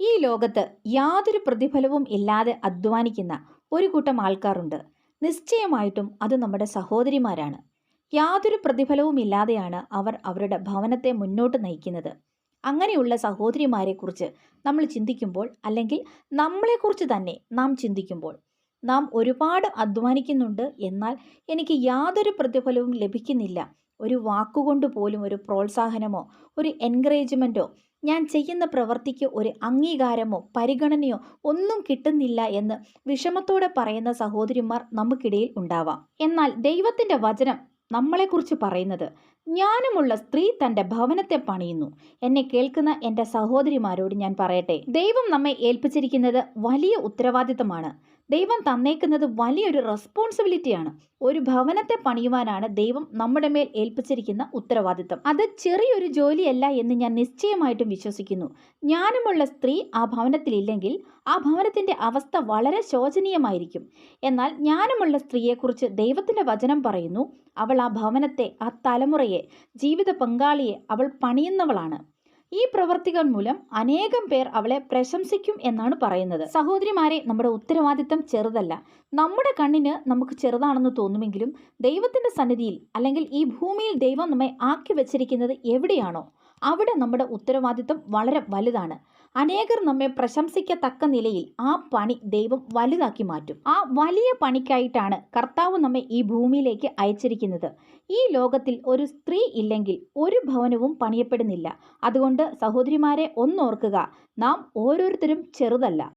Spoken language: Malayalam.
ഈ ലോകത്ത് യാതൊരു പ്രതിഫലവും ഇല്ലാതെ അധ്വാനിക്കുന്ന ഒരു കൂട്ടം ആൾക്കാരുണ്ട്. നിശ്ചയമായിട്ടും അത് നമ്മുടെ സഹോദരിമാരാണ്. യാതൊരു പ്രതിഫലവും ഇല്ലാതെയാണ് അവർ അവരുടെ ഭവനത്തെ മുന്നോട്ട് നയിക്കുന്നത്. അങ്ങനെയുള്ള സഹോദരിമാരെക്കുറിച്ച് നമ്മൾ ചിന്തിക്കുമ്പോൾ അല്ലെങ്കിൽ നമ്മളെക്കുറിച്ച് തന്നെ നാം ചിന്തിക്കുമ്പോൾ നാം ഒരുപാട് അധ്വാനിക്കുന്നുണ്ട്. എന്നാൽ എനിക്ക് യാതൊരു പ്രതിഫലവും ലഭിക്കുന്നില്ല. ഒരു വാക്കുകൊണ്ട് പോലും ഒരു പ്രോത്സാഹനമോ ഒരു എൻകറേജ്മെന്റോ ഞാൻ ചെയ്യുന്ന പ്രവൃത്തിക്ക് ഒരു അംഗീകാരമോ പരിഗണനയോ ഒന്നും കിട്ടുന്നില്ല എന്ന് വിഷമത്തോടെ പറയുന്ന സഹോദരിമാർ നമുക്കിടയിൽ ഉണ്ടാവാം. എന്നാൽ ദൈവത്തിന്റെ വചനം നമ്മളെക്കുറിച്ച് പറയുന്നത് ജ്ഞാനമുള്ള സ്ത്രീ തന്റെ ഭവനത്തെ പണിയുന്നു. എന്നെ കേൾക്കുന്ന എന്റെ സഹോദരിമാരോട് ഞാൻ പറയട്ടെ. ദൈവം നമ്മെ ഏൽപ്പിച്ചിരിക്കുന്നത് വലിയ ഉത്തരവാദിത്തമാണ്. ദൈവം തന്നേക്കുന്നത് വലിയൊരു റെസ്പോൺസിബിലിറ്റിയാണ്. ഒരു ഭവനത്തെ പണിയുവാനാണ് ദൈവം നമ്മുടെ മേൽ ഏൽപ്പിച്ചിരിക്കുന്ന ഉത്തരവാദിത്തം. അത് ചെറിയൊരു ജോലിയല്ല എന്ന് ഞാൻ നിശ്ചയമായിട്ടും വിശ്വസിക്കുന്നു. ജ്ഞാനമുള്ള സ്ത്രീ ആ ഭവനത്തിലില്ലെങ്കിൽ ആ ഭവനത്തിന്റെ അവസ്ഥ വളരെ ശോചനീയമായിരിക്കും. എന്നാൽ ജ്ഞാനമുള്ള സ്ത്രീയെക്കുറിച്ച് ദൈവത്തിന്റെ വചനം പറയുന്നു. അവൾ ആ ഭവനത്തെ ആ തലമുറയെ ജീവിത പങ്കാളിയെ അവൾ പണിയുന്നവളാണ്. ഈ പ്രവർത്തികൾ മൂലം അനേകം പേർ അവളെ പ്രശംസിക്കും എന്നാണ് പറയുന്നത്. സഹോദരിമാരെ നമ്മുടെ ഉത്തരവാദിത്തം ചെറുതല്ല. നമ്മുടെ കണ്ണിന് നമുക്ക് ചെറുതാണെന്ന് തോന്നുമെങ്കിലും ദൈവത്തിന്റെ സന്നിധിയിൽ അല്ലെങ്കിൽ ഈ ഭൂമിയിൽ ദൈവം നമ്മെ ആക്കി വെച്ചിരിക്കുന്നത് എവിടെയാണോ അവിടെ നമ്മുടെ ഉത്തരവാദിത്തം വളരെ വലുതാണ്. അനേകർ നമ്മെ പ്രശംസിക്കത്തക്ക നിലയിൽ ആ പണി ദൈവം വലുതാക്കി മാറ്റും. ആ വലിയ പണിക്കായിട്ടാണ് കർത്താവ് നമ്മെ ഈ ഭൂമിയിലേക്ക് അയച്ചിരിക്കുന്നത്. ഈ ലോകത്തിൽ ഒരു സ്ത്രീ ഇല്ലെങ്കിൽ ഒരു ഭവനവും പണിയപ്പെടുന്നില്ല. അതുകൊണ്ട് സഹോദരിമാരെ ഒന്നോർക്കുക. നാം ഓരോരുത്തരും ചെറുതല്ല.